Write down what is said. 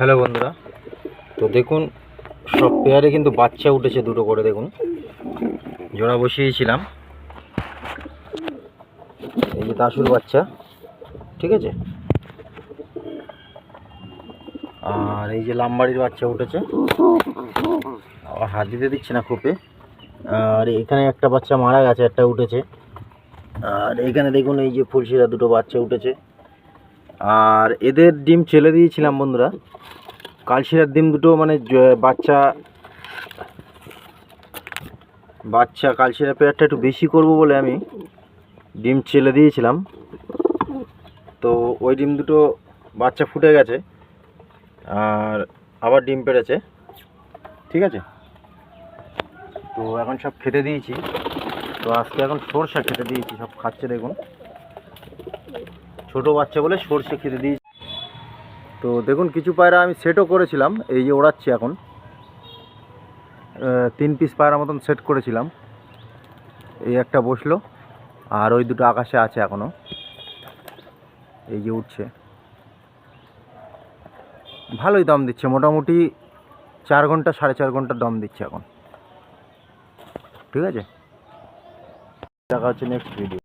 Hello বন্ধুরা, তো দেখুন, সব পেয়ারে কিন্তু বাচ্চা উঠেছে দুটো করে, দেখুন। জোড়া বসিয়েছিলাম। এই যে দাসুর বাচ্চা, ঠিক আছে? আর এই যে লাম্বাড়ির বাচ্চা উঠেছে। হাত দিতে দিচ্ছে না খোপে। আর এখানে একটা বাচ্চা মারা গেছে, একটা উঠেছে। আর এখানে দেখুন, এই যে ফুলশিরা দুটো বাচ্চা উঠেছে। আর এদের ডিম ছেলে দিয়েছিলাম বন্ধুরা। কালশিরার ডিম দুটো মানে বাচ্চা বাচ্চা কালশিরা পেয়ারটা একটু বেশি করব বলে আমি ডিম ছেলে দিয়েছিলাম। তো ওই ডিম দুটো বাচ্চা ফুটে গেছে, আর আবার ডিম পেড়েছে, ঠিক আছে? তো এখন সব খেতে দিয়েছি। তো আজকে এখন সরষা খেতে দিয়েছি, সব খাচ্ছে দেখুন। ছোট বাচ্চা বলে সরষে খেতে দিয়েছি। তো দেখুন, কিছু পায়রা আমি সেটও করেছিলাম, এই যে ওড়াচ্ছি এখন। তিন পিস পায়রা মতন সেট করেছিলাম। এই একটা বসল, আর ওই দুটো আকাশে আছে এখনও এই যে উঠছে। ভালোই দাম দিচ্ছে, মোটামুটি চার ঘণ্টা, সাড়ে চার ঘণ্টা দম দিচ্ছে এখন। ঠিক আছে? দেখা হচ্ছে নেক্সট ভিডিও